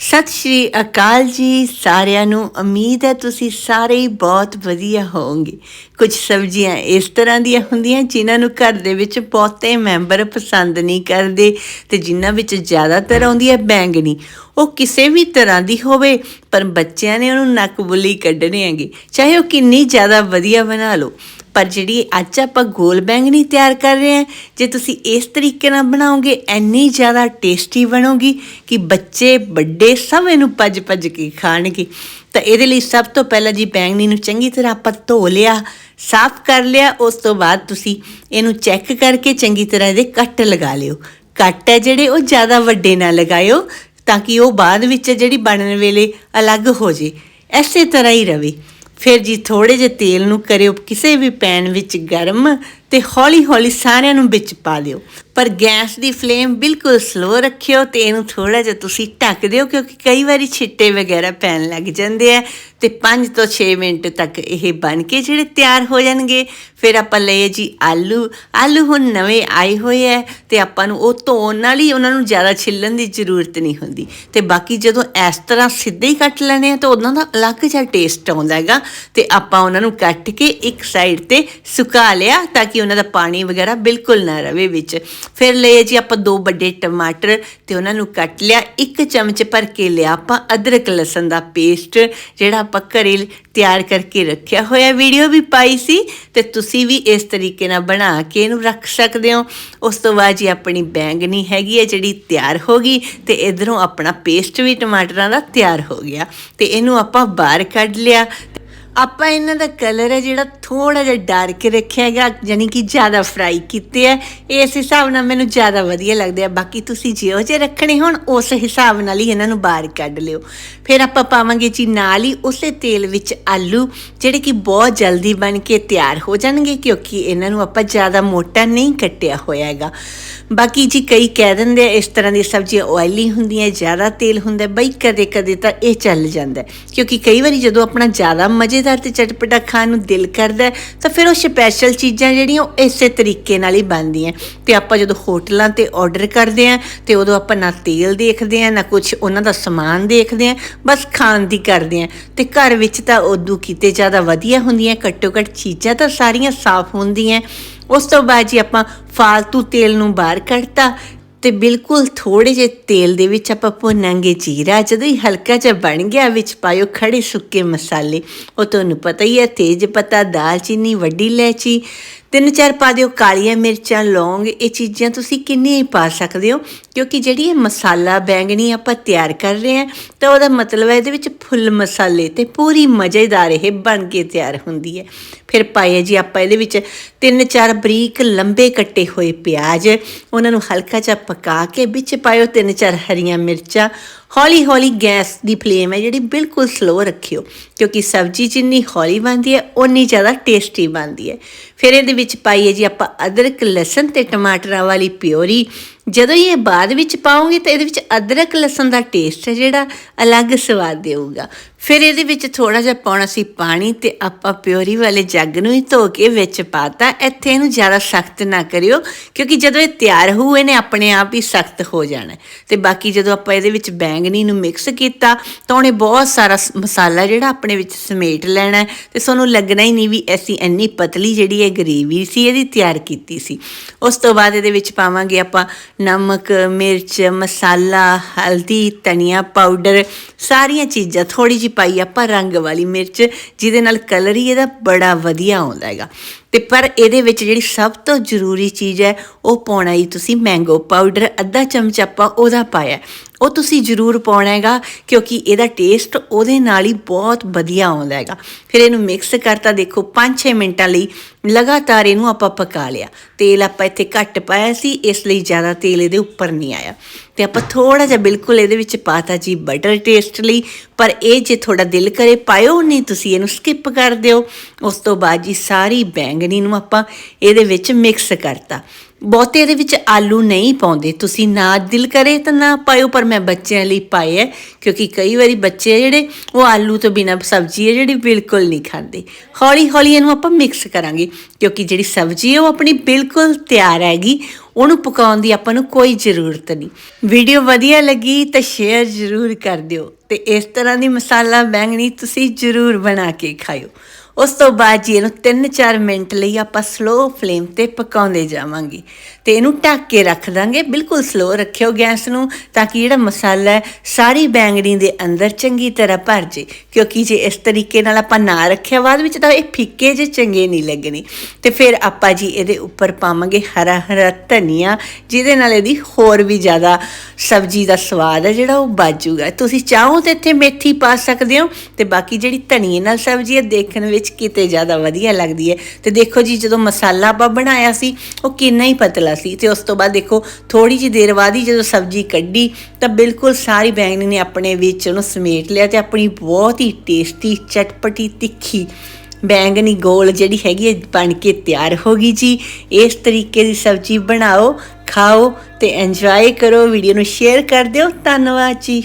ਸਤਿ ਸ਼੍ਰੀ ਅਕਾਲ ਜੀ ਸਾਰਿਆਂ ਨੂੰ। ਉਮੀਦ ਹੈ ਤੁਸੀਂ ਸਾਰੇ ਹੀ ਬਹੁਤ ਵਧੀਆ ਹੋਵੋਗੇ। ਕੁਝ ਸਬਜ਼ੀਆਂ ਇਸ ਤਰ੍ਹਾਂ ਦੀਆਂ ਹੁੰਦੀਆਂ ਜਿਨ੍ਹਾਂ ਨੂੰ ਘਰ ਦੇ ਵਿੱਚ ਬਹੁਤੇ ਮੈਂਬਰ ਪਸੰਦ ਨਹੀਂ ਕਰਦੇ ਤੇ ਜਿਨ੍ਹਾਂ ਵਿੱਚ ਜ਼ਿਆਦਾਤਰ ਆਉਂਦੀ ਹੈ ਬੈਂਗਣੀ। ਉਹ ਕਿਸੇ ਵੀ ਤਰ੍ਹਾਂ ਦੀ ਹੋਵੇ, ਪਰ ਬੱਚਿਆਂ ਨੇ ਉਹਨੂੰ ਨੱਕ ਕੱਢਣੇ ਹੈਗੇ। ਚਾਹੇ ਉਹ ਕਿੰਨੀ ਜ਼ਿਆਦਾ ਵਧੀਆ ਬਣਾ ਲਓ। ਪਰ ਜਿਹੜੀ ਅੱਜ ਆਪਾਂ ਗੋਲ ਬੈਂਗਣੀ ਤਿਆਰ ਕਰ ਰਹੇ ਹਾਂ, ਜੇ ਤੁਸੀਂ ਇਸ ਤਰੀਕੇ ਨਾਲ ਬਣਾਓਗੇ, ਇੰਨੀ ਜ਼ਿਆਦਾ ਟੇਸਟੀ ਬਣੋਗੀ ਕਿ ਬੱਚੇ ਵੱਡੇ ਸਭ ਇਹਨੂੰ ਭੱਜ-ਭੱਜ ਕੇ ਖਾਣਗੇ। ਤਾਂ ਇਹਦੇ ਲਈ ਸਭ ਤੋਂ ਪਹਿਲਾਂ ਜੀ ਬੈਂਗਣੀ ਨੂੰ ਚੰਗੀ ਤਰ੍ਹਾਂ ਆਪਾਂ ਧੋ ਲਿਆ, ਸਾਫ਼ ਕਰ ਲਿਆ, ਉਸ ਤੋਂ ਬਾਅਦ ਤੁਸੀਂ ਇਹਨੂੰ ਚੈੱਕ ਕਰਕੇ ਚੰਗੀ ਤਰ੍ਹਾਂ ਇਹਦੇ ਕੱਟ ਲਗਾ ਲਿਓ। ਕੱਟ ਹੈ ਜਿਹੜੇ ਉਹ ਜ਼ਿਆਦਾ ਵੱਡੇ ਨਾ ਲਗਾਇਓ, ਤਾਂ ਕਿ ਉਹ ਬਾਅਦ ਵਿੱਚ ਜਿਹੜੀ ਬਣਨ ਵੇਲੇ ਅਲੱਗ ਹੋ ਜੇ। ਐਸੇ ਤਰ੍ਹਾਂ ਹੀ ਰਵੇ। ਫਿਰ ਜੀ ਥੋੜੇ ਜਿਹੇ ਤੇਲ ਨੂੰ ਕਰਿਓ ਕਿਸੇ ਵੀ ਪੈਨ ਵਿੱਚ ਗਰਮ ਤੇ ਹੌਲੀ-ਹੌਲੀ ਸਾਰਿਆਂ ਨੂੰ ਵਿੱਚ ਪਾ ਦਿਓ। ਪਰ ਗੈਸ ਦੀ ਫਲੇਮ ਬਿਲਕੁਲ ਸਲੋ ਰੱਖਿਓ ਤੇ ਇਹਨੂੰ ਥੋੜਾ ਜਿਹਾ ਤੁਸੀਂ ਢੱਕ ਦਿਓ ਕਿਉਂਕਿ ਕਈ ਵਾਰੀ ਛਿੱਟੇ ਵਗੈਰਾ ਪੈਣ ਲੱਗ ਜਾਂਦੇ ਆ ਤੇ 5 ਤੋਂ 6 ਮਿੰਟ ਤੱਕ ਇਹ ਬਣ ਕੇ ਜਿਹੜੇ ਤਿਆਰ ਹੋ ਜਾਣਗੇ। ਫਿਰ ਆਪਾਂ ਲਏ ਜੀ ਆਲੂ। ਆਲੂ ਹੁਣ ਨਵੇਂ ਆਏ ਹੋਏ ਆ ਤੇ ਆਪਾਂ ਨੂੰ ਉਹ ਧੋਣ ਨਾਲ ਹੀ ਉਹਨਾਂ ਨੂੰ ਜ਼ਿਆਦਾ ਛਿੱਲਣ ਦੀ ਜ਼ਰੂਰਤ ਨਹੀਂ ਹੁੰਦੀ। ਤੇ ਬਾਕੀ ਜਦੋਂ ਇਸ ਤਰ੍ਹਾਂ ਸਿੱਧੇ ਹੀ ਕੱਟ ਲੈਣੇ ਆ ਤਾਂ ਉਹਨਾਂ ਦਾ ਅਲੱਗ ਜਿਹਾ ਟੇਸਟ ਆਉਂਦਾ ਹੈਗਾ ਤੇ ਆਪਾਂ ਉਹਨਾਂ ਨੂੰ ਕੱਟ ਕੇ ਇੱਕ ਸਾਈਡ ਤੇ ਸੁਕਾ ਲਿਆ ਤਾਂ ਕਿ ਉਹਨਾਂ ਦਾ ਪਾਣੀ ਵਗੈਰਾ ਬਿਲਕੁਲ ਨਾ ਰਵੇ ਵਿੱਚ। ਫਿਰ ਲਏ ਜੀ ਆਪਾਂ ਦੋ ਵੱਡੇ ਟਮਾਟਰ ਤੇ ਉਹਨਾਂ ਨੂੰ ਕੱਟ ਲਿਆ। ਇੱਕ ਚਮਚ ਭਰ ਕੇ ਲਿਆ ਆਪਾਂ ਅਦਰਕ ਲਸਣ ਦਾ ਪੇਸਟ, ਜਿਹੜਾ ਆਪਾਂ ਘਰੇ ਤਿਆਰ ਕਰਕੇ ਰੱਖਿਆ ਹੋਇਆ। ਵੀਡੀਓ ਵੀ ਪਾਈ ਸੀ ਤੇ ਤੁਸੀਂ ਵੀ ਇਸ ਤਰੀਕੇ ਨਾਲ ਬਣਾ ਕੇ ਇਹਨੂੰ ਰੱਖ ਸਕਦੇ ਹੋ। ਉਸ ਤੋਂ ਬਾਅਦ ਜੀ ਆਪਣੀ ਬੈਂਗਣੀ ਹੈਗੀ ਹੈ ਜਿਹੜੀ ਤਿਆਰ ਹੋ ਗਈ ਤੇ ਇਧਰੋਂ ਆਪਣਾ ਪੇਸਟ ਵੀ ਟਮਾਟਰਾਂ ਦਾ ਤਿਆਰ ਹੋ ਗਿਆ ਤੇ ਇਹਨੂੰ ਆਪਾਂ ਬਾਹਰ ਕੱਢ ਲਿਆ। ਆਪਾਂ ਇਹਨਾਂ ਦਾ ਕਲਰ ਹੈ ਜਿਹੜਾ ਥੋੜਾ ਜਿਹਾ ਡਾਰਕ ਰੱਖਿਆ ਹੈਗਾ ਯਾਨੀ ਕਿ ਜ਼ਿਆਦਾ ਫਰਾਈ ਕੀਤੇ ਹੈ ਇਸ ਹਿਸਾਬ ਨਾਲ ਮੈਨੂੰ ਜ਼ਿਆਦਾ ਵਧੀਆ ਲੱਗਦੇ ਆ। ਬਾਕੀ ਤੁਸੀਂ ਜਿਹੋ ਜਿਹੇ ਰੱਖਣੇ ਹੋਣ, ਉਸ ਹਿਸਾਬ ਨਾਲ ਹੀ ਇਹਨਾਂ ਨੂੰ ਬਾਹਰ ਕੱਢ ਲਿਓ। ਫਿਰ ਆਪਾਂ ਪਾਵਾਂਗੇ ਜੀ ਨਾਲ ਹੀ ਉਸੇ ਤੇਲ ਵਿੱਚ ਆਲੂ, ਜਿਹੜੇ ਕਿ ਬਹੁਤ ਜਲਦੀ ਬਣ ਕੇ ਤਿਆਰ ਹੋ ਜਾਣਗੇ, ਕਿਉਂਕਿ ਇਹਨਾਂ ਨੂੰ ਆਪਾਂ ਜ਼ਿਆਦਾ ਮੋਟਾ ਨਹੀਂ ਕੱਟਿਆ ਹੋਇਆ ਹੈਗਾ। ਬਾਕੀ ਜੀ ਕਈ ਕਹਿ ਦਿੰਦੇ ਆ, ਇਸ ਤਰ੍ਹਾਂ ਦੀ ਸਬਜ਼ੀਆਂ ਆਇਲੀ ਹੁੰਦੀਆਂ, ਜ਼ਿਆਦਾ ਤੇਲ ਹੁੰਦਾ, ਬਈ ਕਦੇ ਕਦੇ ਤਾਂ ਇਹ ਚੱਲ ਜਾਂਦਾ ਕਿਉਂਕਿ ਕਈ ਵਾਰੀ ਜਦੋਂ ਆਪਣਾ ਜ਼ਿਆਦਾ ਮਜ਼ੇ ਮਜ਼ੇਦਾਰ ਤੇ ਚਟਪਟਾ ਖਾਣ ਨੂੰ ਦਿਲ ਕਰਦਾ ਤਾਂ ਫਿਰ ਉਹ ਸਪੈਸ਼ਲ ਚੀਜ਼ਾਂ ਜਿਹੜੀਆਂ ਉਹ ਇਸੇ ਤਰੀਕੇ ਨਾਲ ਹੀ ਬਣਦੀਆਂ ਤੇ ਆਪਾਂ ਜਦੋਂ ਹੋਟਲਾਂ ਤੇ ਆਰਡਰ ਕਰਦੇ ਆ ਤੇ ਉਦੋਂ ਆਪਾਂ ਨਾ ਤੇਲ ਦੇਖਦੇ ਆ ਨਾ ਕੁਝ ਉਹਨਾਂ ਦਾ ਸਮਾਨ ਦੇਖਦੇ ਆ ਬਸ ਖਾਣ ਦੀ ਕਰਦੇ ਆ ਤੇ ਘਰ ਵਿੱਚ ਤਾਂ ਉਦੋਂ ਕਿਤੇ ਜ਼ਿਆਦਾ ਵਧੀਆ ਹੁੰਦੀਆਂ, ਘੱਟੋ ਘੱਟ ਚੀਜ਼ਾਂ ਤਾਂ ਸਾਰੀਆਂ ਸਾਫ਼ ਹੁੰਦੀਆਂ ਉਸ ਤੋਂ ਬਾਅਦ ਜੀ ਆਪਾਂ ਫਾਲਤੂ ਤੇਲ ਨੂੰ ਬਾਹਰ ਕੱਢਤਾ ਤੇ ਬਿਲਕੁਲ ਥੋੜੇ ਜਿਹੇ ਤੇਲ ਦੇ ਵਿੱਚ ਆਪਾਂ ਭੁੰਨਾਂਗੇ ਜੀਰਾ। ਜਦੋਂ ਹੀ ਹਲਕਾ ਜਿਹਾ ਬਣ ਗਿਆ, ਵਿੱਚ ਪਾਇਓ ਖੜੇ ਸੁੱਕੇ ਮਸਾਲੇ। ਉਹ ਤੁਹਾਨੂੰ ਪਤਾ ਹੀ ਹੈ, ਤੇਜ ਪੱਤਾ, ਦਾਲਚੀਨੀ, ਵੱਡੀ ਇਲਾਇਚੀ। ਤਿੰਨ ਚਾਰ ਪਾ ਦਿਓ, ਕਾਲੀਆਂ ਮਿਰਚਾਂ, ਲੌਂਗ, ਇਹ ਚੀਜ਼ਾਂ ਤੁਸੀਂ ਕਿੰਨੀਆਂ ਹੀ ਪਾ ਸਕਦੇ ਹੋ, ਕਿਉਂਕਿ ਜਿਹੜੀ ਇਹ ਮਸਾਲਾ ਬੈਂਗਣੀ ਆਪਾਂ ਤਿਆਰ ਕਰ ਰਹੇ ਹਾਂ, ਤਾਂ ਉਹਦਾ ਮਤਲਬ ਹੈ ਇਹਦੇ ਵਿੱਚ ਫੁੱਲ ਮਸਾਲੇ ਤੇ ਪੂਰੀ ਮਜ਼ੇਦਾਰ ਇਹ ਬਣ ਕੇ ਤਿਆਰ ਹੁੰਦੀ ਹੈ। ਫਿਰ ਪਾਏ ਜੀ ਆਪਾਂ ਇਹਦੇ ਵਿੱਚ ਤਿੰਨ ਚਾਰ ਬਰੀਕ ਲੰਬੇ ਕੱਟੇ ਹੋਏ ਪਿਆਜ਼, ਉਹਨਾਂ ਨੂੰ ਹਲਕਾ ਜਿਹਾ ਪਕਾ ਕੇ ਵਿੱਚ ਪਾਇਓ ਤਿੰਨ ਚਾਰ ਹਰੀਆਂ ਮਿਰਚਾਂ। ਹੌਲੀ ਹੌਲੀ ਗੈਸ ਦੀ ਫਲੇਮ ਹੈ ਜਿਹੜੀ ਬਿਲਕੁਲ ਸਲੋ ਰੱਖਿਓ, ਕਿਉਂਕਿ ਸਬਜ਼ੀ ਜਿੰਨੀ ਹੌਲੀ ਬਣਦੀ ਹੈ, ਓਨੀ ਜ਼ਿਆਦਾ ਟੇਸਟੀ ਬਣਦੀ ਹੈ। ਫਿਰ ਇਹਦੇ ਵਿੱਚ ਪਾਈਏ ਜੀ ਆਪਾਂ ਅਦਰਕ, ਲਸਣ ਤੇ ਟਮਾਟਰਾਂ ਵਾਲੀ ਪਿਓਰੀ। ਜਦੋਂ ਇਹ ਬਾਅਦ ਵਿੱਚ ਪਾਉਂਗੇ ਤਾਂ ਇਹਦੇ ਵਿੱਚ ਅਦਰਕ, ਲਸਣ ਦਾ ਟੇਸਟ ਹੈ ਜਿਹੜਾ ਅਲੱਗ ਸਵਾਦ ਦੇਊਗਾ। ਫਿਰ ਇਹਦੇ ਵਿੱਚ ਥੋੜਾ ਜਿਹਾ ਪਾਉਣਾ ਸੀ ਪਾਣੀ ਤੇ ਆਪਾਂ ਪਿਓਰੀ ਵਾਲੇ ਜੱਗ ਨੂੰ ਹੀ ਧੋ ਕੇ ਵਿੱਚ ਪਾਤਾ। ਇੱਥੇ ਇਹਨੂੰ ਜ਼ਿਆਦਾ ਸਖਤ ਨਾ ਕਰਿਓ, ਕਿਉਂਕਿ ਜਦੋਂ ਇਹ ਤਿਆਰ ਹੋਏ ਨੇ ਆਪਣੇ ਆਪ ਹੀ ਸਖਤ ਹੋ ਜਾਣਾ ਹੈ। ਤੇ ਬਾਕੀ ਜਦੋਂ ਆਪਾਂ ਇਹਦੇ ਵਿੱਚ ਬੈਂਗਣੀ ਨੂੰ ਮਿਕਸ ਕੀਤਾ, ਤਾਂ ਉਹਨੇ ਬਹੁਤ ਸਾਰਾ ਸ- ਮਸਾਲਾ ਜਿਹੜਾ ਆਪਣੇ ਵਿੱਚ ਸਮੇਟ ਲੈਣਾ ਹੈ। ਤੇ ਤੁਹਾਨੂੰ ਲੱਗਣਾ ਹੀ ਨਹੀਂ ਵੀ ਅਸੀਂ ਇੰਨੀ ਪਤਲੀ ਜਿਹੜੀ ਇਹ ਗਰੇਵੀ ਸੀ, ਇਹਦੀ ਤਿਆਰ ਕੀਤੀ ਸੀ। ਉਸ ਤੋਂ ਬਾਅਦ ਇਹਦੇ ਵਿੱਚ ਪਾਵਾਂਗੇ ਆਪਾਂ ਨਮਕ, ਮਿਰਚ, ਮਸਾਲਾ, ਹਲਦੀ, ਧਨੀਆ ਪਾਊਡਰ ਸਾਰੀਆਂ ਚੀਜ਼ਾਂ ਥੋੜੀ ਜਿਹੀ ਪਾਈ ਆਪਾਂ ਰੰਗ ਵਾਲੀ ਮਿਰਚ, ਜਿਹਦੇ ਨਾਲ ਕਲਰ ਹੀ ਇਹਦਾ ਬੜਾ ਵਧੀਆ ਆਉਂਦਾ ਹੈਗਾ। ਤੇ ਪਰ ਇਹਦੇ ਵਿੱਚ ਜਿਹੜੀ ਸਭ ਤੋਂ ਜ਼ਰੂਰੀ ਚੀਜ਼ ਹੈ, ਉਹ ਪਾਉਣਾ ਹੀ ਤੁਸੀਂ ਮੈਂਗੋ ਪਾਊਡਰ ਅੱਧਾ ਚਮਚ ਆਪਾਂ ਉਹਦਾ ਪਾਇਆ। ਉਹ ਤੁਸੀਂ ਜ਼ਰੂਰ ਪਾਉਣਾ ਹੈਗਾ, ਕਿਉਂਕਿ ਇਹਦਾ ਟੇਸਟ ਉਹਦੇ ਨਾਲ ਹੀ ਬਹੁਤ ਵਧੀਆ ਆਉਂਦਾ ਹੈਗਾ। ਫਿਰ ਇਹਨੂੰ ਮਿਕਸ ਕਰਤਾ, ਦੇਖੋ 5-6 ਮਿੰਟਾਂ ਲਈ ਲਗਾਤਾਰ ਇਹਨੂੰ ਆਪਾਂ ਪਕਾ ਲਿਆ। ਤੇਲ ਆਪਾਂ ਇੱਥੇ ਘੱਟ ਪਾਇਆ ਸੀ, ਇਸ ਲਈ ਜ਼ਿਆਦਾ ਤੇਲ ਇਹਦੇ ਉੱਪਰ ਨਹੀਂ ਆਇਆ। ਤੇ ਆਪਾਂ ਥੋੜਾ ਜਿਹਾ ਬਿਲਕੁਲ ਇਹਦੇ ਵਿੱਚ ਪਾਤਾ ਜੀ ਬਟਰ ਟੇਸਟ ਲਈ, ਪਰ ਇਹ ਜੇ ਥੋੜਾ ਦਿਲ ਕਰੇ, ਪਾਇਓ ਨਹੀਂ, ਤੁਸੀਂ ਇਹਨੂੰ ਸਕਿਪ ਕਰ ਦਿਓ। ਉਸ ਤੋਂ ਬਾਅਦ ਜੀ ਸਾਰੀ ਬੈਂਗਣੀ ਨੂੰ ਆਪਾਂ ਇਹਦੇ ਵਿੱਚ ਮਿਕਸ ਕਰਤਾ। ਬਹੁਤੇ ਇਹਦੇ ਵਿੱਚ ਆਲੂ ਨਹੀਂ ਪਾਉਂਦੇ। ਤੁਸੀਂ ਨਾ ਦਿਲ ਕਰੇ ਤਾਂ ਨਾ ਪਾਇਓ, ਪਰ ਮੈਂ ਬੱਚਿਆਂ ਲਈ ਪਾਏ ਹੈ ਕਿਉਂਕਿ ਕਈ ਵਾਰੀ ਬੱਚੇ ਆ ਜਿਹੜੇ, ਉਹ ਆਲੂ ਤੋਂ ਬਿਨਾਂ ਸਬਜ਼ੀ ਹੈ ਜਿਹੜੀ ਬਿਲਕੁਲ ਨਹੀਂ ਖਾਂਦੇ। ਹੌਲੀ ਹੌਲੀ ਇਹਨੂੰ ਆਪਾਂ ਮਿਕਸ ਕਰਾਂਗੇ, ਕਿਉਂਕਿ ਜਿਹੜੀ ਸਬਜ਼ੀ ਹੈ ਉਹ ਆਪਣੀ ਬਿਲਕੁਲ ਤਿਆਰ ਹੈਗੀ ਉਹਨੂੰ ਪਕਾਉਣ ਦੀ ਆਪਾਂ ਨੂੰ ਕੋਈ ਜ਼ਰੂਰਤ ਨਹੀਂ। ਵੀਡੀਓ ਵਧੀਆ ਲੱਗੀ ਤਾਂ ਸ਼ੇਅਰ ਜ਼ਰੂਰ ਕਰ ਦਿਓ ਤੇ ਇਸ ਤਰ੍ਹਾਂ ਦੀ ਮਸਾਲਾ ਬੈਂਗਣੀ ਤੁਸੀਂ ਜ਼ਰੂਰ ਬਣਾ ਕੇ ਖਾਓ ਉਸ ਤੋਂ ਬਾਅਦ ਜੀ ਇਹਨੂੰ 3-4 ਮਿੰਟ ਲਈ ਆਪਾਂ ਸਲੋ ਫਲੇਮ ਤੇ ਪਕਾਉਂਦੇ ਜਾਵਾਂਗੇ ਤੇ ਇਹਨੂੰ ਢੱਕ ਕੇ ਰੱਖ ਦਾਂਗੇ। ਬਿਲਕੁਲ ਸਲੋ ਰੱਖਿਓ ਗੈਸ ਨੂੰ ਤਾਂ ਕਿ ਜਿਹੜਾ ਮਸਾਲਾ ਹੈ, ਸਾਰੀ ਬੈਂਗਣੀ ਦੇ ਅੰਦਰ ਚੰਗੀ ਤਰ੍ਹਾਂ ਭਰ ਜੇ। ਕਿਉਂਕਿ ਜੇ ਇਸ ਤਰੀਕੇ ਨਾਲ ਆਪਾਂ ਨਾ ਰੱਖਿਆ ਬਾਅਦ ਵਿੱਚ ਤਾਂ ਇਹ ਫਿੱਕੇ ਜੇ ਚੰਗੇ ਨਹੀਂ ਲੱਗਣੇ। ਤੇ ਫਿਰ ਆਪਾਂ ਜੀ ਇਹਦੇ ਉੱਪਰ ਪਾਵਾਂਗੇ ਹਰਾ ਹਰਾ ਧਨੀਆ ਜਿਹਦੇ ਨਾਲ ਇਹਦੀ ਹੋਰ ਵੀ ਜ਼ਿਆਦਾ ਸਬਜ਼ੀ ਦਾ ਸਵਾਦ ਹੈ ਜਿਹੜਾ ਉਹ ਬਾਜੂਗਾ ਤੁਸੀਂ ਚਾਹੋ ਤਾਂ ਇੱਥੇ ਮੇਥੀ ਪਾ ਸਕਦੇ ਹੋ ਤੇ ਬਾਕੀ ਜਿਹੜੀ ਧਨੀਏ ਨਾਲ ਸਬਜ਼ੀ ਹੈ ਦੇਖਣ ਵਿੱਚ ਕਿਤੇ ਜ਼ਿਆਦਾ ਵਧੀਆ ਲੱਗਦੀ ਹੈ। ਤੇ ਦੇਖੋ ਜੀ, ਜਦੋਂ ਮਸਾਲਾ ਆਪਾਂ ਬਣਾਇਆ ਸੀ, ਉਹ ਕਿੰਨਾ ਹੀ ਪਤਲਾ ਸੀ ਤੇ ਉਸ ਤੋਂ ਬਾਅਦ ਦੇਖੋ ਥੋੜੀ ਜਿਹੀ ਦੇਰ ਬਾਅਦ ਹੀ ਜਦੋਂ ਸਬਜ਼ੀ ਕੱਢੀ, ਤਾਂ ਬਿਲਕੁਲ ਸਾਰੀ ਬੈਂਗਣੀ ਨੇ ਆਪਣੇ ਵਿੱਚ ਉਹਨੂੰ ਸਮੇਟ ਲਿਆ ਤੇ ਆਪਣੀ ਬਹੁਤ ਹੀ ਟੇਸਟੀ, ਚਟਪਟੀ, ਤਿੱਖੀ ਬੈਂਗਣੀ ਗੋਲ ਜਿਹੜੀ ਹੈਗੀ ਹੈ ਬਣ ਕੇ ਤਿਆਰ ਹੋ ਗਈ ਜੀ। ਇਸ ਤਰੀਕੇ ਦੀ ਸਬਜ਼ੀ ਬਣਾਓ, ਖਾਓ ਤੇ ਇੰਜੋਏ ਕਰੋ। ਵੀਡੀਓ ਨੂੰ ਸ਼ੇਅਰ ਕਰ ਦਿਓ। ਧੰਨਵਾਦ ਜੀ।